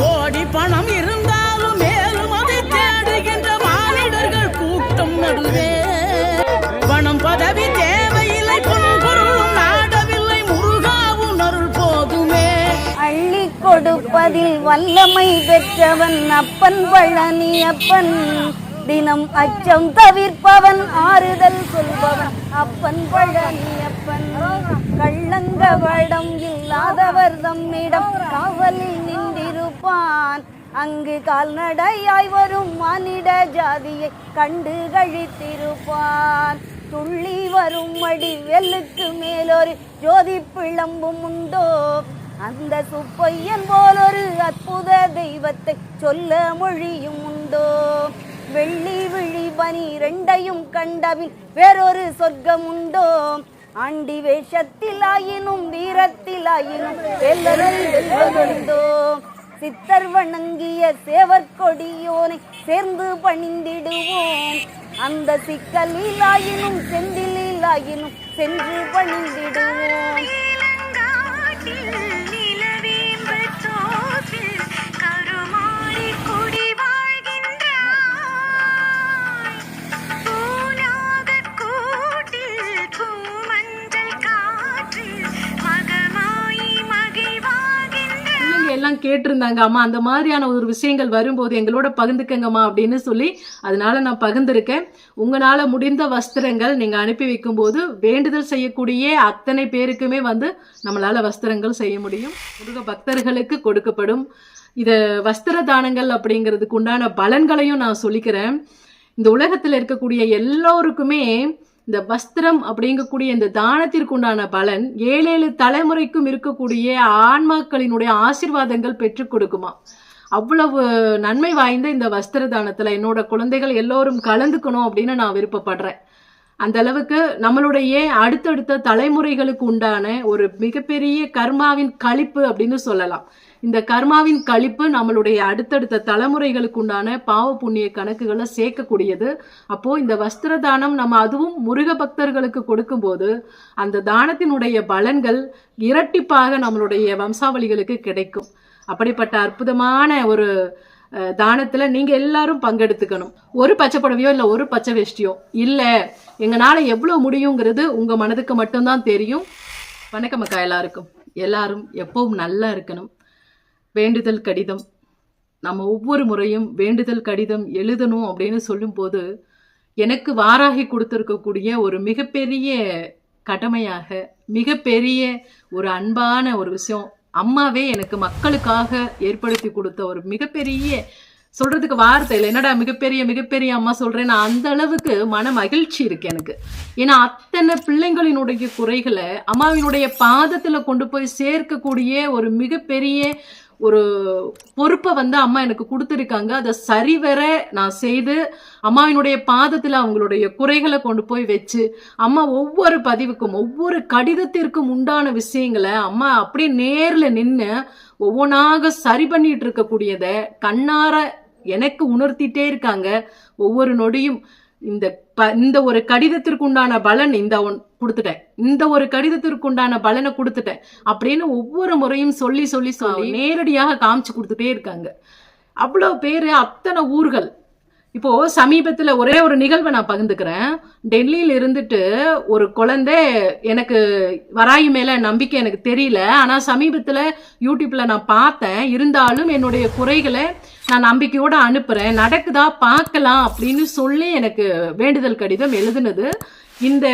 கோடி பணம் இருந்தாலும் மேலும் அதை தேடுகின்ற மானிடர்கள் கூட்டம் நடுவே. பணம் பதவி தேவையில்லை பொருளும் நாடவில்லை முருகாவும் அருள் போதுமே. அள்ளி கொடுப்பதில் வல்லமை பெற்றவன் அப்பன் பழனி அப்பன். தினம் அச்சம் தவிர்ப்பவன் ஆறுதல் சொல்பவன். அப்பன் பழனி அப்பன் கள்ளங்கவடம் இல்லாதவர் தம்மிடம் காவலில் நின்றிருப்பான். அங்கு கால்நடையாய் வரும் மானிட ஜாதியை கண்டு கழித்திருப்பான். துள்ளி வரும் அடி வெல்லுக்கு மேலொரு ஜோதி பிளம்பும் உண்டோ? அந்த சுப்பையன் போலொரு அற்புத தெய்வத்தை சொல்ல மொழியும் உண்டோ? வெள்ளி விழி பனி ரெண்டையும் கண்டபின் வேறொரு சொர்க்கம் உண்டோ ஆண்டி வேஷத்தில் ஆயினும் வீரத்தில் ஆயினும் வெல்வதுண்டோ. சித்தர் வணங்கிய சேவர் கொடியோனை சேர்ந்து பணிந்திடுவோம். அந்த சிக்கலில் ஆயினும் செந்திலில் ஆயினும் சென்று பணிந்திடுவோம். எல்லாம் அம்மா அந்த மாதிரியான ஒரு விஷயங்கள் வரும்போது எங்களோட பகிர்ந்துக்கங்கம்மா அப்படின்னு சொல்லி அதனால நான் பகிர்ந்திருக்கேன். உங்களால் முடிந்த வஸ்திரங்கள் நீங்கள் அனுப்பி வைக்கும்போது வேண்டுதல் செய்யக்கூடிய அத்தனை பேருக்குமே வந்து நம்மளால் வஸ்திரங்கள் செய்ய முடியும். முருக பக்தர்களுக்கு கொடுக்கப்படும். இதை வஸ்திர தானங்கள் அப்படிங்கிறதுக்கு உண்டான பலன்களையும் நான் சொல்லிக்கிறேன். இந்த உலகத்தில் இருக்கக்கூடிய எல்லோருக்குமே இந்த வஸ்திரம் அப்படிங்கக்கூடிய இந்த தானத்திற்குண்டான பலன் ஏழு ஏழு தலைமுறைக்கும் இருக்கக்கூடிய ஆன்மாக்களினுடைய ஆசிர்வாதங்கள் பெற்றுக் கொடுக்குமா? அவ்வளவு நன்மை வாய்ந்த இந்த வஸ்திர தானத்தில் என்னோட குழந்தைகள் எல்லோரும் கலந்துக்கணும் அப்படின்னு நான் விருப்பப்படுறேன். அந்த அளவுக்கு நம்மளுடைய அடுத்தடுத்த தலைமுறைகளுக்கு உண்டான ஒரு மிகப்பெரிய கர்மாவின் கழிப்பு அப்படின்னு சொல்லலாம். இந்த கர்மாவின் கழிப்பு நம்மளுடைய அடுத்தடுத்த தலைமுறைகளுக்கு உண்டான பாவ புண்ணிய கணக்குகளை சேர்க்கக்கூடியது. அப்போ இந்த வஸ்திர தானம் நம்ம அதுவும் முருக பக்தர்களுக்கு கொடுக்கும்போது அந்த தானத்தினுடைய பலன்கள் இரட்டிப்பாக நம்மளுடைய வம்சாவளிகளுக்கு கிடைக்கும். அப்படிப்பட்ட அற்புதமான ஒரு தானத்தில் நீங்கள் எல்லாரும் பங்கெடுத்துக்கணும். ஒரு பச்சை புடவையோ இல்லை ஒரு பச்சை வேஷ்டியோ. இல்லை எங்களால் எவ்வளோ முடியுங்கிறது உங்கள் மனதுக்கு மட்டும்தான் தெரியும். வணக்கம் அக்கா எல்லாருக்கும். எல்லாரும் எப்பவும் நல்லா இருக்கணும். வேண்டுதல் கடிதம். நம்ம ஒவ்வொரு முறையும் வேண்டுதல் கடிதம் எழுதணும் அப்படின்னு சொல்லும்போது எனக்கு வாராகி கொடுத்துருக்கக்கூடிய ஒரு மிகப்பெரிய கடமையாக மிகப்பெரிய ஒரு அன்பான ஒரு விஷயம் அம்மாவே எனக்கு மக்களுக்காக ஏற்படுத்தி கொடுத்த ஒரு மிகப்பெரிய சொல்றதுக்கு வார்த்தை இல்லை. என்னடா மிகப்பெரிய மிகப்பெரிய அம்மா சொல்றேன் நான் அந்த அளவுக்கு மன மகிழ்ச்சி இருக்கு எனக்கு. ஏன்னா அத்தனை பிள்ளைங்களினுடைய குறைகளை அம்மாவினுடைய பாதத்துல கொண்டு போய் சேர்க்கக்கூடிய ஒரு மிகப்பெரிய ஒரு பொறுப்பை வந்து அம்மா எனக்கு கொடுத்துருக்காங்க. அதை சரிவர நான் செய்து அம்மாவினுடைய பாதத்தில் அவங்களுடைய குறைகளை கொண்டு போய் வச்சு அம்மா ஒவ்வொரு பதிவுக்கும் ஒவ்வொரு கடிதத்திற்கும் உண்டான விஷயங்களை அம்மா அப்படியே நேரில் நின்று ஒவ்வொன்றாக சரி பண்ணிட்டு இருக்கக்கூடியதை கண்ணார எனக்கு உணர்த்திட்டே இருக்காங்க. ஒவ்வொரு நொடியும் இந்த ப இந்த ஒரு கடிதத்திற்கு உண்டான பலன் இந்த ஒன் கொடுத்துட்டேன். இந்த ஒரு கடிதத்திற்கு உண்டான பலனை கொடுத்துட்டேன். அப்படின்னு ஒவ்வொரு முறையும் சொல்லி சொல்லி சொல்லி நேரடியாக காமிச்சு கொடுத்துட்டே இருக்காங்க. அவ்வளோ பேர் அத்தனை ஊர்கள். இப்போ சமீபத்துல ஒரே ஒரு நிகழ்வை நான் பகிர்ந்துக்கிறேன். டெல்லியில இருந்துட்டு ஒரு குழந்தை எனக்கு வராயி மேல நம்பிக்கை எனக்கு தெரியல. ஆனா சமீபத்துல யூடியூப்ல நான் பார்த்தேன். இருந்தாலும் என்னுடைய குறைகளை நான் நம்பிக்கையோடு அனுப்புகிறேன் நடக்குதா? பார்க்கலாம் அப்படின்னு சொல்லி எனக்கு வேண்டுதல் கடிதம் எழுதுனது. இந்த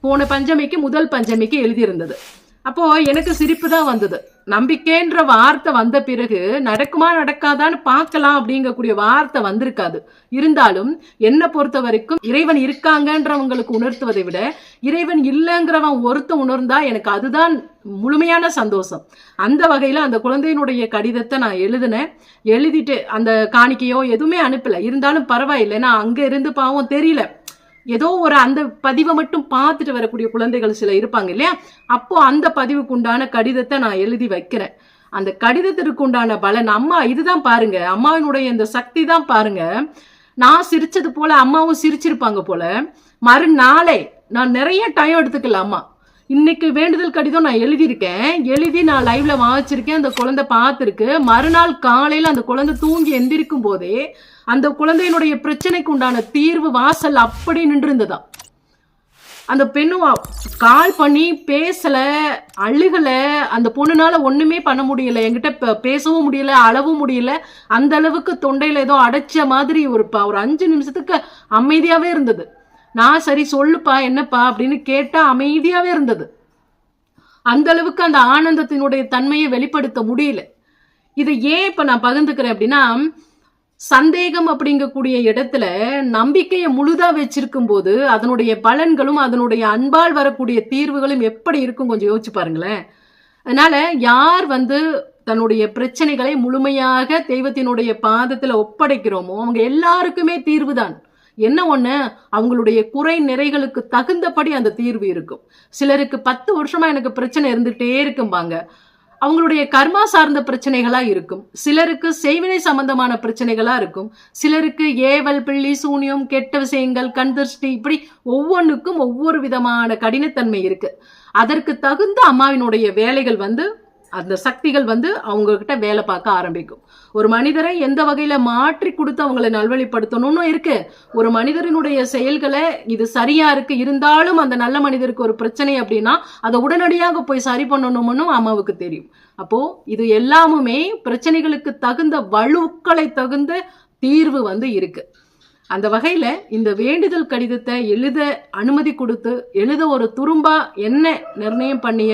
போன பஞ்சமிக்கு முதல் பஞ்சமிக்கு எழுதியிருந்தது. அப்போ எனக்கு சிரிப்பு தான் வந்தது. நம்பிக்கைன்ற வார்த்தை வந்த பிறகு நடக்குமா நடக்காதான்னு பார்க்கலாம் அப்படிங்கக்கூடிய வார்த்தை வந்திருக்காது. இருந்தாலும் என்னை பொறுத்த வரைக்கும் இறைவன் இருக்காங்கன்றவங்களுக்கு உணர்த்துவதை விட இறைவன் இல்லைங்கிறவன் ஒருத்த உணர்ந்தா எனக்கு அதுதான் முழுமையான சந்தோஷம். அந்த வகையில் அந்த குழந்தையினுடைய கடிதத்தை நான் எழுதினேன். எழுதிட்டு அந்த காணிக்கையோ எதுவுமே அனுப்பல. இருந்தாலும் பரவாயில்லை. நான் அங்கே இருந்து பாவம் தெரியல. ஏதோ ஒரு அந்த பதிவை மட்டும் பார்த்துட்டு வரக்கூடிய குழந்தைகள் சில இருப்பாங்க இல்லையா? அப்போ அந்த பதிவுக்கு உண்டான கடிதத்தை நான் எழுதி வைக்கிறேன். அந்த கடிதத்திற்கு உண்டான பலன் அம்மா இதுதான் பாருங்க. அம்மாவினுடைய இந்த சக்தி தான் பாருங்க. நான் சிரிச்சது போல அம்மாவும் சிரிச்சிருப்பாங்க போல. மறுநாளே நான் நிறைய டைம் எடுத்துக்கல அம்மா. இன்னைக்கு வேண்டுதல் கடிதம் நான் எழுதியிருக்கேன். எழுதி நான் லைவ்ல வாசிச்சிருக்கேன் அந்த குழந்தை பார்த்துருக்கு. மறுநாள் காலையில் அந்த குழந்தை தூங்கி எந்திரிக்கும் போதே அந்த குழந்தையினுடைய பிரச்சனைக்கு உண்டான தீர்வு வாசல் அப்படி நின்றிருந்ததா. அந்த பெண்ணு கால் பண்ணி பேசல அழுகல. அந்த பொண்ணுனால ஒண்ணுமே பண்ண முடியல. என்கிட்ட பேசவும் முடியல அழவும் முடியல. அந்த அளவுக்கு தொண்டையில ஏதோ அடைச்ச மாதிரி ஒரு ப- ஒரு அஞ்சு நிமிஷத்துக்கு அமைதியாவே இருந்தது. நான் சரி சொல்லுப்பா என்னப்பா அப்படின்னு கேட்டால் அமைதியாகவே இருந்தது. அந்த அளவுக்கு அந்த ஆனந்தத்தினுடைய தன்மையை வெளிப்படுத்த முடியல. இது ஏன் இப்போ நான் பகிர்ந்துக்கிறேன் அப்படின்னா சந்தேகம் அப்படிங்கக்கூடிய இடத்துல நம்பிக்கையை முழுதா வச்சிருக்கும் போது அதனுடைய பலன்களும் அதனுடைய அன்பால் வரக்கூடிய தீர்வுகளும் எப்படி இருக்கும் கொஞ்சம் யோசிச்சு பாருங்களேன். அதனால யார் வந்து தன்னுடைய பிரச்சனைகளை முழுமையாக தெய்வத்தினுடைய பாதத்தில் ஒப்படைக்கிறோமோ அவங்க எல்லாருக்குமே தீர்வு தான் என்ன ஒண்ணு? அவங்களுடைய குறை நிறைகளுக்கு தகுந்தபடி அந்த தீர்வு இருக்கும். சிலருக்கு பத்து வருஷமா எனக்கு பிரச்சனை இருந்துகிட்டே இருக்கும்பாங்க. அவங்களுடைய கர்மா சார்ந்த பிரச்சனைகளா இருக்கும். சிலருக்கு செய்வினை சம்பந்தமான பிரச்சனைகளா இருக்கும். சிலருக்கு ஏவல் பிள்ளி சூனியம் கெட்ட விஷயங்கள் கண் திருஷ்டி இப்படி ஒவ்வொன்றுக்கும் ஒவ்வொரு விதமான கடினத்தன்மை இருக்கு. அதற்கு தகுந்த அம்மாவினுடைய வேலைகள் வந்து அந்த சக்திகள் வந்து அவங்கக்கிட்ட வேலை பார்க்க ஆரம்பிக்கும். ஒரு மனிதரை எந்த வகையில் மாற்றி கொடுத்து அவங்களை நல்வழிப்படுத்தணும்னு இருக்கு? ஒரு மனிதரினுடைய செயல்களை இது சரியா இருக்கு? இருந்தாலும் அந்த நல்ல மனிதருக்கு ஒரு பிரச்சனை அப்படின்னா அதை உடனடியாக போய் சரி பண்ணணும்னு அம்மாவுக்கு தெரியும். அப்போ இது எல்லாமுமே பிரச்சனைகளுக்கு தகுந்த வலுக்களை தகுந்த தீர்வு வந்து இருக்கு. அந்த வகையில இந்த வேண்டுதல் கடிதத்தை எழுத அனுமதி கொடுத்து எழுத ஒரு துரும்பா என்ன நிர்ணயம் பண்ணிய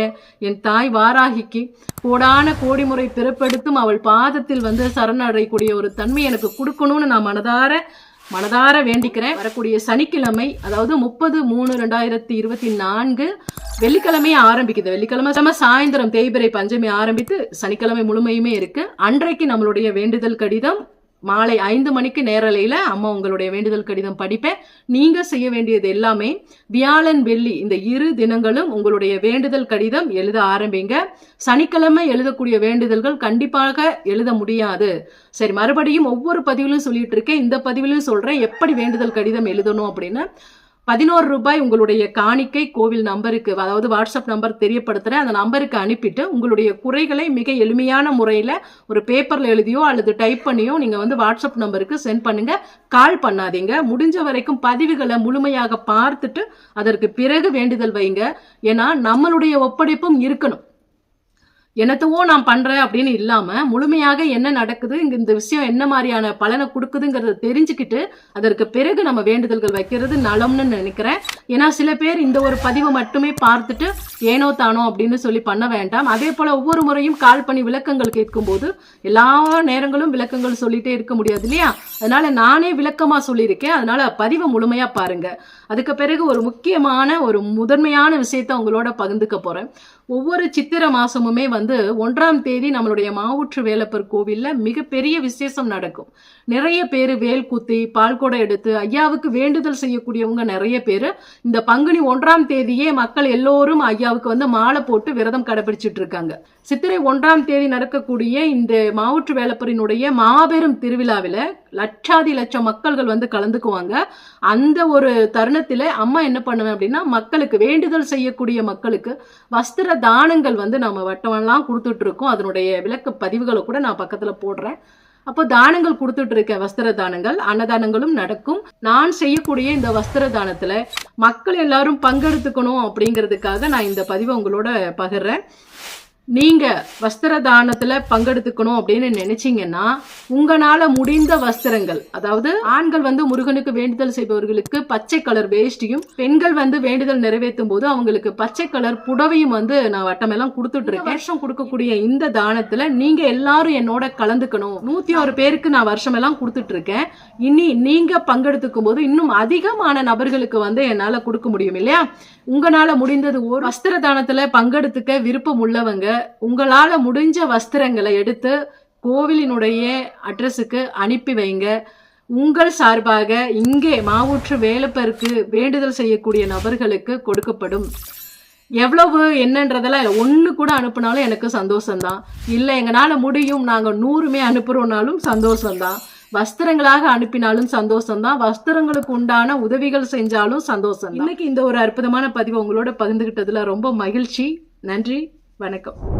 என் தாய் வாராகிக்கு கோடான கோடி முறை பிறப்பெடுத்தும் அவள் பாதத்தில் வந்து சரணடையக்கூடிய ஒரு தன்மை எனக்கு கொடுக்கணும்னு நான் மனதார மனதார வேண்டிக்கிறேன். வரக்கூடிய சனிக்கிழமை அதாவது முப்பது மூணு ரெண்டாயிரத்தி இருபத்தி நான்கு வெள்ளிக்கிழமை ஆரம்பிக்குது. வெள்ளிக்கிழமை சம சாயந்தரம் தேய்பிரை பஞ்சமி ஆரம்பித்து சனிக்கிழமை முழுமையுமே இருக்கு. அன்றைக்கு நம்மளுடைய வேண்டுதல் கடிதம் மாலை ஐந்து மணிக்கு நேரலையில் அம்மா உங்களுடைய வேண்டுதல் கடிதம் படிப்பேன். நீங்கள் செய்ய வேண்டியது எல்லாமே வியாழன் வெள்ளி இந்த இரு தினங்களும் உங்களுடைய வேண்டுதல் கடிதம் எழுத ஆரம்பிங்க. சனிக்கிழமை எழுதக்கூடிய வேண்டுதல்கள் கண்டிப்பாக எழுத முடியாது. சரி மறுபடியும் ஒவ்வொரு பதிவிலும் சொல்லிட்டு இருக்கேன். இந்த பதிவிலும் சொல்கிறேன் எப்படி வேண்டுதல் கடிதம் எழுதணும் அப்படின்னு பதினோரு ரூபாய் உங்களுடைய காணிக்கை கோவில் நம்பருக்கு அதாவது வாட்ஸ்அப் நம்பர் தெரியப்படுத்துகிறேன் அந்த நம்பருக்கு அனுப்பிட்டு உங்களுடைய குறைகளை மிக எளிமையான முறையில் ஒரு பேப்பரில் எழுதியோ அல்லது டைப் பண்ணியோ நீங்கள் வந்து வாட்ஸ்அப் நம்பருக்கு சென்ட் பண்ணுங்க. கால் பண்ணாதீங்க. முடிஞ்ச வரைக்கும் பதிவுகளை முழுமையாக பார்த்துட்டு அதற்கு பிறகு வேண்டுதல் வைங்க. ஏன்னா நம்மளுடைய ஒப்படைப்பும் இருக்கணும். என்னத்தவோ நான் பண்றேன் அப்படின்னு இல்லாம முழுமையாக என்ன நடக்குது இங்க இந்த விஷயம் என்ன மாதிரியான பலனை கொடுக்குதுங்கிறத தெரிஞ்சுக்கிட்டு அதற்கு பிறகு நம்ம வேண்டுதல்கள் வைக்கிறது நலம்னு நினைக்கிறேன். ஏன்னா சில பேர் இந்த ஒரு பதிவை மட்டுமே பார்த்துட்டு ஏனோ தானோ அப்படின்னு சொல்லி பண்ண வேண்டாம். அதே போல ஒவ்வொரு முறையும் கால் பண்ணி விளக்கங்கள் கேட்கும்போது எல்லா நேரங்களும் விளக்கங்கள் சொல்லிட்டே இருக்க முடியாது இல்லையா? அதனால நானே விளக்கமா சொல்லியிருக்கேன். அதனால பதிவை முழுமையா பாருங்க. அதுக்கு பிறகு ஒரு முக்கியமான ஒரு முதன்மையான விஷயத்த உங்களோட பகிர்ந்துக்க போறேன். ஒவ்வொரு சித்திரை மாசமுமே வந்து வந்து ஒன்றாம் தேதி நம்மளுடைய மாவுற்று வேலப்பர் கோவிலில் மிகப்பெரிய விசேஷம் நடக்கும். நிறைய பேர் வேல் குத்தி பால்கொடை எடுத்து ஐயாவுக்கு வேண்டுதல் செய்யக்கூடியவங்க நிறைய பேர். இந்த பங்குனி ஒன்றாம் தேதியே மக்கள் எல்லோரும் ஐயாவுக்கு வந்து மாலை போட்டு விரதம் கடைபிடிச்சிட்டு இருக்காங்க. சித்திரை ஒன்றாம் தேதி நடக்கக்கூடிய இந்த மாவுற்று வேலப்பரினுடைய மாபெரும் திருவிழாவில் லட்சாதி லட்சம் மக்கள்கள் வந்து கலந்துக்குவாங்க. அந்த ஒரு தருணத்தில் அம்மா என்ன பண்ணுவேன் அப்படின்னா மக்களுக்கு வேண்டுதல் செய்யக்கூடிய மக்களுக்கு வஸ்திர தானங்கள் வந்து நம்ம வட்டமெல்லாம் கொடுத்துட்டு கொடுத்துட்ருக்கோம். அதனுடைய விளக்க பதிவுகளை கூட நான் பக்கத்தில் போடுறேன். அப்போ தானங்கள் கொடுத்துட்டு இருக்க வஸ்திர தானங்கள் அன்னதானங்களும் நடக்கும். நான் செய்யக்கூடிய இந்த வஸ்திர தானத்துல மக்கள் எல்லாரும் பங்கெடுத்துக்கணும் அப்படிங்கிறதுக்காக நான் இந்த பதிவை உங்களோட பகிர்றேன். நீங்கள் வஸ்திர தானத்தில் பங்கெடுத்துக்கணும் அப்படின்னு நினைச்சீங்கன்னா உங்களால் முடிந்த வஸ்திரங்கள் அதாவது ஆண்கள் வந்து முருகனுக்கு வேண்டுதல் செய்பவர்களுக்கு பச்சை கலர் வேஷ்டியும் பெண்கள் வந்து வேண்டுதல் நிறைவேற்றும் போது அவங்களுக்கு பச்சை கலர் புடவையும் வந்து நான் வட்டமெல்லாம் கொடுத்துட்டு இருக்கேன் வருஷம் கொடுக்கக்கூடிய இந்த தானத்தில் நீங்கள் எல்லாரும் என்னோட கலந்துக்கணும். நூற்றி ஒரு பேருக்கு நான் வருஷமெல்லாம் கொடுத்துட்டு இருக்கேன் இனி நீங்கள் பங்கெடுத்துக்கும் போது இன்னும் அதிகமான நபர்களுக்கு வந்து என்னால் கொடுக்க முடியும் இல்லையா? உங்களால் முடிந்தது ஒரு வஸ்திர தானத்தில் பங்கெடுத்துக்க விருப்பம் உள்ளவங்க உங்களால் முடிஞ்ச வஸ்திரங்களை எடுத்து கோவிலினுடைய அட்ரஸுக்கு அனுப்பி வைங்க. உங்கள் சார்பாக இங்கே மாவூற்று வேலப்பருக்கு வேண்டுதல் செய்யக்கூடிய நபர்களுக்கு கொடுக்கப்படும். எவ்வளவு என்னன்றதெல்லாம் இல்லை. ஒன்று கூட அனுப்புனாலும் எனக்கு சந்தோஷம்தான். இல்லை எங்களால் முடியும். நாங்கள் நூறுமே அனுப்புகிறோம்னாலும் சந்தோஷம்தான். வஸ்திரங்களாக அனுப்பினாலும் சந்தோஷம் தான் வஸ்திரங்களுக்கு உண்டான உதவிகள் செஞ்சாலும் சந்தோஷம் இன்னைக்கு இந்த ஒரு அற்புதமான பதிவு உங்களோட பகிர்ந்துகிட்டதுல ரொம்ப மகிழ்ச்சி. நன்றி. வணக்கம்.